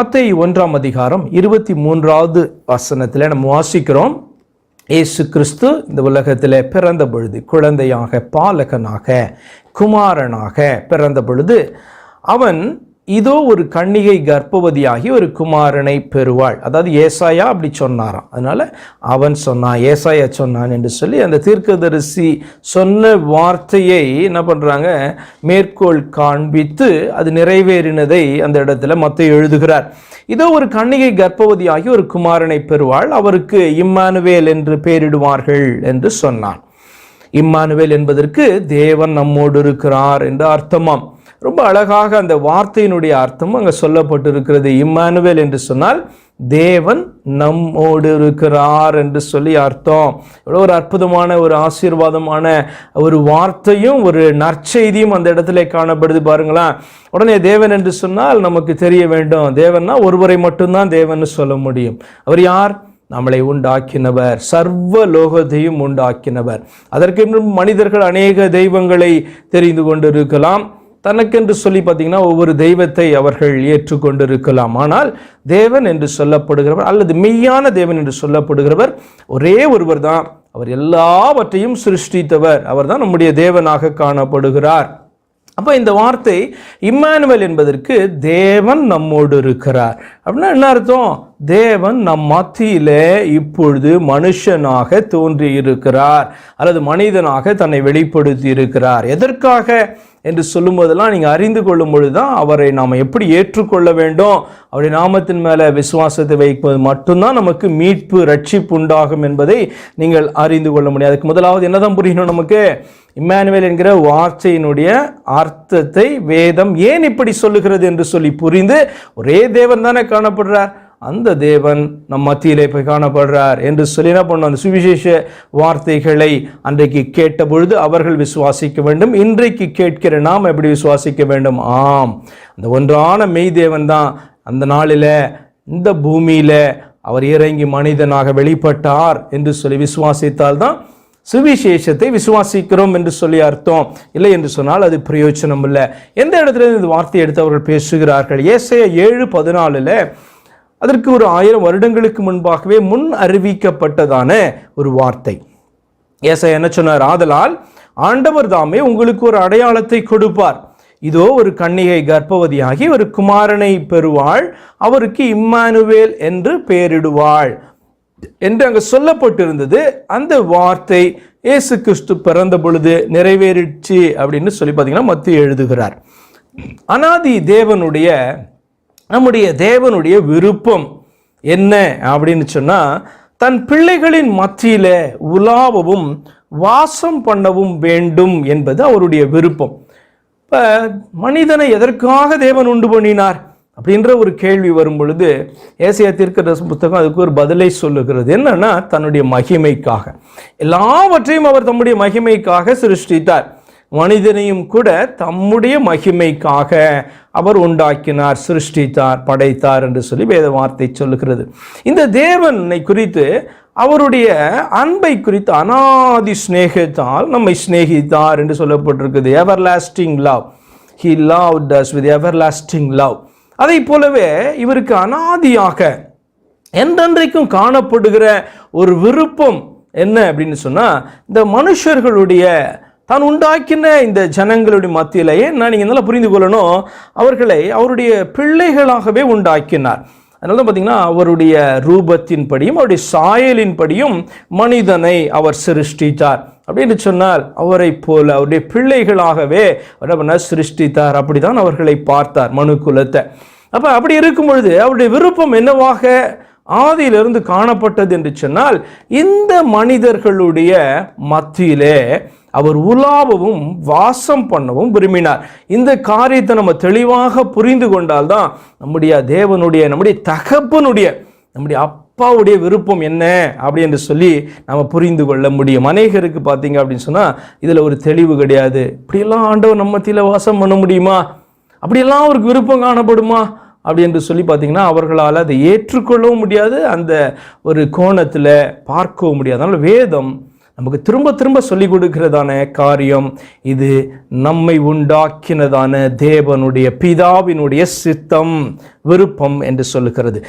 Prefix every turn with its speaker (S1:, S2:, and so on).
S1: மத்திய ஒன்றாம் அதிகாரம் இருபத்தி மூன்றாவது வசனத்தில் நம்ம வாசிக்கிறோம். இயேசு கிறிஸ்து இந்த உலகத்தில் பிறந்த பொழுது குழந்தையாக பாலகனாக குமாரனாக பிறந்த பொழுது அவன் இதோ ஒரு கண்ணிகை கர்ப்பவதியாகி ஒரு குமாரனை பெறுவாள். அதாவது ஏசாயா அப்படி சொன்னாராம். அதனால் அவன் சொன்னான் ஏசாயா சொன்னான் என்று சொல்லி அந்த தீர்க்கதரிசி சொன்ன வார்த்தையை என்ன பண்ணுறாங்க மேற்கோள் காண்பித்து அது நிறைவேறினதை அந்த இடத்துல மொத்தம் எழுதுகிறார். இதோ ஒரு கண்ணிகை கர்ப்பவதியாகி ஒரு குமாரனை பெறுவாள். அவருக்கு இம்மானுவேல் என்று பெயரிடுவார்கள் என்று சொன்னான். இம்மானுவேல் என்பதற்கு தேவன் நம்மோடு இருக்கிறார் என்று அர்த்தமாம். ரொம்ப அழகாக அந்த வார்த்தையினுடைய அர்த்தம் அங்கே சொல்லப்பட்டிருக்கிறது. இம்மானுவேல் என்று சொன்னால் தேவன் நம்மோடு இருக்கிறார் என்று சொல்லி அர்த்தம். எவ்வளோ ஒரு அற்புதமான ஒரு ஆசீர்வாதமான ஒரு வார்த்தையும் ஒரு நற்செய்தியும் அந்த இடத்துல காணப்படுது பாருங்களேன். உடனே தேவன் என்று சொன்னால் நமக்கு தெரிய வேண்டும். தேவன்னா ஒருவரை மட்டும்தான் தேவன் சொல்ல முடியும். அவர் யார்? நம்மளை உண்டாக்கினவர். சர்வ லோகத்தையும் உண்டாக்கினவர். அதற்கு மனிதர்கள் அநேக தெய்வங்களை தெரிந்து கொண்டிருக்கலாம். தனக்கென்று சொல்லி பார்த்தீங்கன்னா ஒவ்வொரு தெய்வத்தை அவர்கள் ஏற்றுக்கொண்டிருக்கலாம். ஆனால் தேவன் என்று சொல்லப்படுகிறவர் அல்லது மெய்யான தேவன் என்று சொல்லப்படுகிறவர் ஒரே ஒருவர் தான் அவர் எல்லாவற்றையும் சிருஷ்டித்தவர். அவர் தான் நம்முடைய தேவனாக காணப்படுகிறார். அப்போ இந்த வார்த்தை இம்மானுவல் என்பதற்கு தேவன் நம்மோடு இருக்கிறார். அப்படின்னா என்ன அர்த்தம்? தேவன் நம் மத்தியில் இப்பொழுது மனுஷனாக தோன்றி இருக்கிறார் அல்லது மனிதனாக தன்னை வெளிப்படுத்தி இருக்கிறார் எதற்காக? என்று சொல்லும்போதெல்லாம் நீங்கள் அறிந்து கொள்ளும் பொழுது தான் அவரை நாம் எப்படி ஏற்றுக்கொள்ள வேண்டும்? அவருடைய நாமத்தின் மேலே விசுவாசத்தை வைப்பது மட்டும்தான் நமக்கு மீட்பு ரட்சிப்பு உண்டாகும் என்பதை நீங்கள் அறிந்து கொள்ள முடியும். அதுக்கு முதலாவது என்னதான் புரியணும் நமக்கு? இம்மானுவேல் என்கிற வார்த்தையினுடைய அர்த்தத்தை வேதம் ஏன் இப்படி சொல்லுகிறது என்று சொல்லி புரிந்து ஒரே தேவன் தானே காணப்படுறார். அந்த தேவன் நம் மத்தியிலே போய் காணப்படுறார் என்று சொல்லி என்ன பண்ணோம்? அந்த சுவிசேஷ வார்த்தைகளை அன்றைக்கு கேட்ட பொழுது அவர்கள் விசுவாசிக்க வேண்டும். இன்றைக்கு கேட்கிற நாம் எப்படி விசுவாசிக்க வேண்டும்? ஆம். அந்த ஒன்றான மெய் தேவன் தான் அந்த நாளில் இந்த பூமியில் அவர் இறங்கி மனிதனாக வெளிப்பட்டார் என்று சொல்லி விசுவாசித்தால் தான் சுவிசேஷத்தை விசுவாசிக்கிறோம் என்று சொல்லி அர்த்தம். இல்லை என்று சொன்னால் அது பிரயோஜனம் இல்லை. எந்த இடத்துல இந்த வார்த்தையை எடுத்து அவர்கள் பேசுகிறார்கள்? ஏசைய ஏழு பதினாலில் அதற்கு ஒரு ஆயிரம் வருடங்களுக்கு முன்பாகவே முன் அறிவிக்கப்பட்டதான ஒரு வார்த்தை. ஏசை என்ன சொன்னார்? ஆதலால் ஆண்டவர் தாமே உங்களுக்கு ஒரு அடையாளத்தை கொடுப்பார். இதோ ஒரு கன்னிகை கர்ப்பவதியாகி ஒரு குமாரனை பெறுவாள். அவருக்கு இம்மானுவேல் என்று பெயரிடுவாள் என்று அங்கு சொல்லப்பட்டிருந்தது. அந்த வார்த்தை இயேசு கிறிஸ்து பிறந்த பொழுது நிறைவேறிச்சு அப்படின்னு சொல்லி பார்த்தீங்கன்னா மத்திய எழுதுகிறார். அனாதி தேவனுடைய நம்முடைய தேவனுடைய விருப்பம் என்ன அப்படின்னு சொன்னால் தன் பிள்ளைகளின் மத்தியில் உலாவவும் வாசம் பண்ணவும் வேண்டும் என்பது அவருடைய விருப்பம். இப்போ மனிதனை எதற்காக தேவன் உண்டு பண்ணினார்? அப்படின்ற ஒரு கேள்வி வரும் பொழுது ஏசியா புத்தகம் அதுக்கு ஒரு பதிலை சொல்லுகிறது. என்னன்னா தன்னுடைய மகிமைக்காக. எல்லாவற்றையும் அவர் தம்முடைய மகிமைக்காக சிருஷ்டித்தார். மனிதனையும் கூட தம்முடைய மகிமைக்காக அவர் உண்டாக்கினார் சிருஷ்டித்தார் படைத்தார் என்று சொல்லி வேத வார்த்தை சொல்லுகிறது. இந்த தேவனை குறித்து அவருடைய அன்பை குறித்து அனாதி சிநேகத்தால் நம்மை சிநேகித்தார் என்று சொல்லப்பட்டிருக்குது. Everlasting love he love does with everlasting love அதை போலவே இவருக்கு அனாதியாக என்றென்றைக்கும் காணப்படுகிற ஒரு விருப்பம் என்ன அப்படின்னு சொன்னால் இந்த மனுஷர்களுடைய தான் உண்டாக்கின இந்த ஜனங்களுடைய மத்தியில் ஏன்னா நீங்கள் நல்லா புரிந்து கொள்ளணும்? அவர்களை அவருடைய பிள்ளைகளாகவே உண்டாக்கினார். அதனால தான் பார்த்தீங்கன்னா அவருடைய ரூபத்தின்படியும் அவருடைய சாயலின்படியும் மனிதனை அவர் சிருஷ்டித்தார். அப்படின்னு சொன்னால் அவரை போல அவருடைய பிள்ளைகளாகவே என்ன சிருஷ்டித்தார். அப்படிதான் அவர்களை பார்த்தார் மனு குலத்தை. அப்போ அப்படி இருக்கும் பொழுது அவருடைய விருப்பம் என்னவாக ஆதியிலிருந்து காணப்பட்டது என்று சொன்னால் இந்த மனிதர்களுடைய மத்தியிலே அவர் உலாவவும் வாசம் பண்ணவும் விரும்பினார். இந்த காரியத்தை நம்ம தெளிவாக புரிந்து கொண்டால்தான் நம்முடைய தேவனுடைய நம்முடைய தகப்பனுடைய நம்முடைய அப்பாவுடைய விருப்பம் என்ன அப்படி என்று சொல்லி நம்ம புரிந்து கொள்ள முடியும். அநேகருக்கு பார்த்தீங்க அப்படின்னு சொன்னால் இதில் ஒரு தெளிவு கிடையாது. இப்படியெல்லாம் ஆண்டவர் நம்ம மத்தியில் வாசம் பண்ண முடியுமா? அப்படியெல்லாம் அவருக்கு விருப்பம் காணப்படுமா? அப்படி என்று சொல்லி பார்த்தீங்கன்னா அவர்களால் அதை ஏற்றுக்கொள்ளவும் முடியாது அந்த ஒரு கோணத்தில் பார்க்கவும் முடியாது. அதனால் வேதம் நமக்கு திரும்ப திரும்ப சொல்லிக் கொடுக்கிறதான காரியம் இது நம்மை உண்டாக்கினதான தேவனுடைய பிதாவினுடைய சித்தம் விருப்பம் என்று சொல்லுகிறது.